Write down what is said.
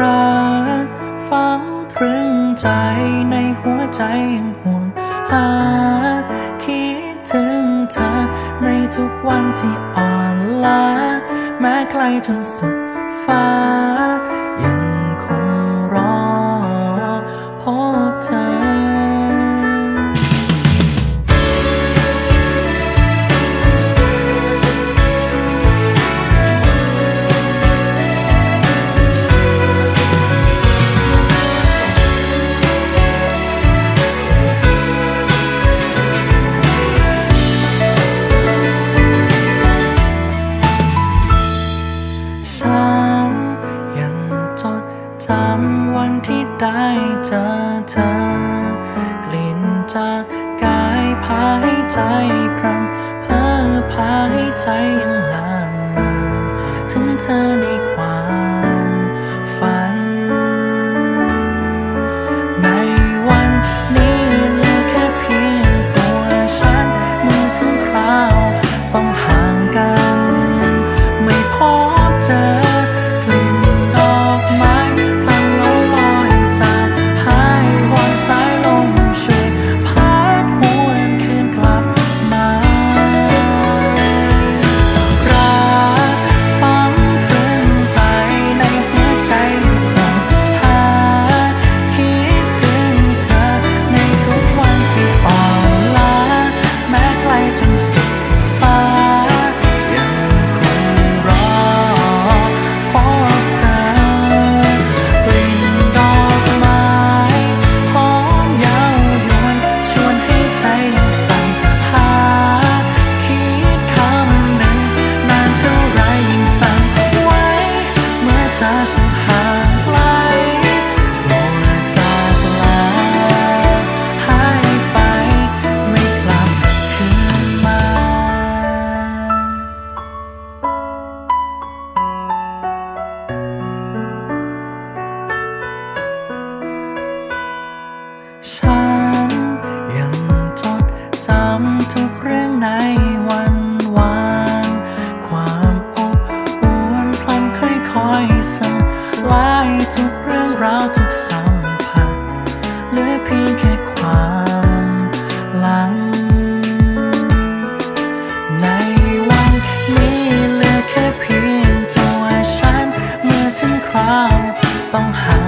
รักฝังตรึงใจในหัวใจยังห่วงหา คิดถึงเธอในทุกวันที่อ่อนล้าแม้ไกลจนสุดฟ้ายัง ที่ได้เจอเธอกลิ่นจากกายพาให้ใจพรำเพ้อพาให้ใจยังหลา ทุกเรื่องในวันวานความอบอวนพลันค่อยคอยสลายทุกเรื่องราวทุกสัมผัสเหลือเพียงแค่ความหลัง ในวันนี้เหลือแค่เพียงตัวฉัน เมื่อถึงคราวต้องหา